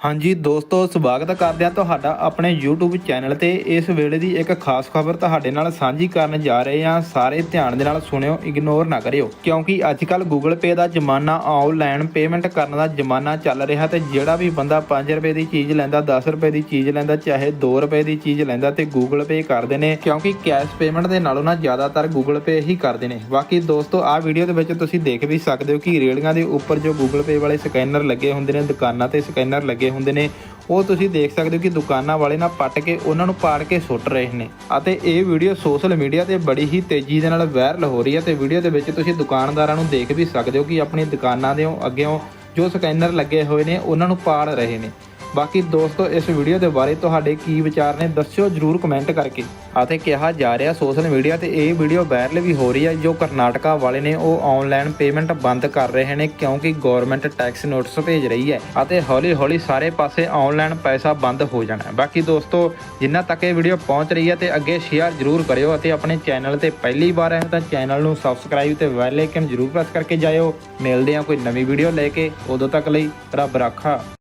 ਹਾਂਜੀ ਦੋਸਤੋ, ਸਵਾਗਤ ਕਰਦੇ ਹਾਂ ਤੁਹਾਡਾ ਆਪਣੇ YouTube ਚੈਨਲ ਤੇ। ਇਸ ਵੇਲੇ ਦੀ ਇੱਕ ਖਾਸ ਖਬਰ ਤੁਹਾਡੇ ਨਾਲ ਸਾਂਝੀ ਕਰਨ ਜਾ ਰਹੇ ਹਾਂ ਸਾਰੇ ਧਿਆਨ ਦੇ ਨਾਲ ਸੁਣਿਓ ਇਗਨੋਰ ਨਾ ਕਰਿਓ। ਕਿਉਂਕਿ ਅੱਜ ਕੱਲ Google Pay ਦਾ ਜ਼ਮਾਨਾ ਆਨਲਾਈਨ ਪੇਮੈਂਟ ਕਰਨ ਦਾ ਜ਼ਮਾਨਾ ਚੱਲ ਰਿਹਾ ਤੇ ਜਿਹੜਾ ਵੀ ਬੰਦਾ 5 ਰੁਪਏ ਦੀ ਚੀਜ਼ ਲੈਂਦਾ 10 ਰੁਪਏ ਦੀ ਚੀਜ਼ ਲੈਂਦਾ, ਚਾਹੇ 2 ਰੁਪਏ ਦੀ ਚੀਜ਼ ਲੈਂਦਾ ਤੇ Google Pay ਕਰਦੇ ਨੇ। ਕਿਉਂਕਿ ਕੈਸ਼ ਪੇਮੈਂਟ ਦੇ ਨਾਲੋਂ ਨਾ ਜ਼ਿਆਦਾਤਰ Google Pay ਹੀ ਕਰਦੇ ਨੇ। ਬਾਕੀ ਦੋਸਤੋ, ਆਹ ਵੀਡੀਓ ਦੇ ਵਿੱਚ ਤੁਸੀਂ ਦੇਖ ਵੀ ਸਕਦੇ ਹੋ ਕਿ ਰੇੜੀਆਂ ਦੇ ਉੱਪਰ ਜੋ Google Pay ਵਾਲੇ ਸਕੈਨਰ ਲੱਗੇ ਹੁੰਦੇ ਨੇ, ਦੁਕਾਨਾਂ ਤੇ ਸਕੈਨਰ ਲੱਗੇ ਹੁੰਦੇ ਨੇ। ਉਹ ਤੁਸੀਂ ਦੇਖ ਸਕਦੇ ਹੋ ਕਿ ਦੁਕਾਨਾਂ ਵਾਲੇ ਨਾਲ ਪੱਟ ਕੇ ਉਹਨਾਂ ਨੂੰ ਪਾੜ ਕੇ ਸੁੱਟ ਰਹੇ ਨੇ। ਅਤੇ ਇਹ ਵੀਡੀਓ ਸੋਸ਼ਲ ਮੀਡੀਆ ਤੇ ਬੜੀ ਹੀ ਤੇਜ਼ੀ ਦੇ ਨਾਲ ਵਾਇਰਲ ਹੋ ਰਹੀ ਹੈ ਤੇ ਵੀਡੀਓ ਦੇ ਵਿੱਚ ਤੁਸੀਂ ਦੁਕਾਨਦਾਰਾਂ ਨੂੰ ਦੇਖ ਵੀ ਸਕਦੇ ਹੋ ਕਿ ਆਪਣੀ ਦੁਕਾਨਾਂ ਦੇ ਅੱਗੇੋਂ ਜੋ ਸਕੈਨਰ ਲੱਗੇ ਹੋਏ ਨੇ, ਉਹਨਾਂ ਨੂੰ ਪਾੜ ਰਹੇ ਨੇ। ਬਾਕੀ ਦੋਸਤੋ, ਇਸ ਵੀਡੀਓ ਦੇ ਬਾਰੇ ਤੁਹਾਡੇ ਕੀ ਵਿਚਾਰ ਨੇ, ਦੱਸਿਓ ਜਰੂਰ ਕਮੈਂਟ ਕਰਕੇ। ਅਤੇ ਕਿਹਾ ਜਾ ਰਿਹਾ ਸੋਸ਼ਲ ਮੀਡੀਆ ਤੇ ਇਹ ਵੀਡੀਓ ਵਾਇਰਲ ਵੀ ਹੋ ਰਹੀ ਹੈ ਜੋ ਕਰਨਾਟਕਾ ਵਾਲੇ ਨੇ ਉਹ ਆਨਲਾਈਨ ਪੇਮੈਂਟ ਬੰਦ ਕਰ ਰਹੇ ਨੇ, ਕਿਉਂਕਿ ਗਵਰਨਮੈਂਟ ਟੈਕਸ ਨੋਟਿਸ ਭੇਜ ਰਹੀ ਹੈ। ਅਤੇ ਹੌਲੀ ਹੌਲੀ ਸਾਰੇ ਪਾਸੇ ਆਨਲਾਈਨ ਪੈਸਾ ਬੰਦ ਹੋ ਜਾਣਾ ਬਾਕੀ ਦੋਸਤੋ, ਜਿੰਨਾ ਤੱਕ ਇਹ ਵੀਡੀਓ ਪਹੁੰਚ ਰਹੀ ਹੈ ਤੇ ਅੱਗੇ ਸ਼ੇਅਰ ਜਰੂਰ ਕਰਿਓ ਅਤੇ ਆਪਣੇ ਚੈਨਲ ਤੇ ਪਹਿਲੀ ਵਾਰ ਆਏ ਤਾਂ ਚੈਨਲ ਨੂੰ ਸਬਸਕ੍ਰਾਈਬ ਤੇ ਬੈਲ ਆਈਕਨ ਜਰੂਰ ਪ੍ਰੈਸ ਕਰਕੇ ਜਾਇਓ। ਮਿਲਦੇ ਹਾਂ ਕੋਈ ਨਵੀਂ ਵੀਡੀਓ ਲੈ ਕੇ, ਉਦੋਂ ਤੱਕ ਲਈ ਰੱਬ ਰਾਖਾ।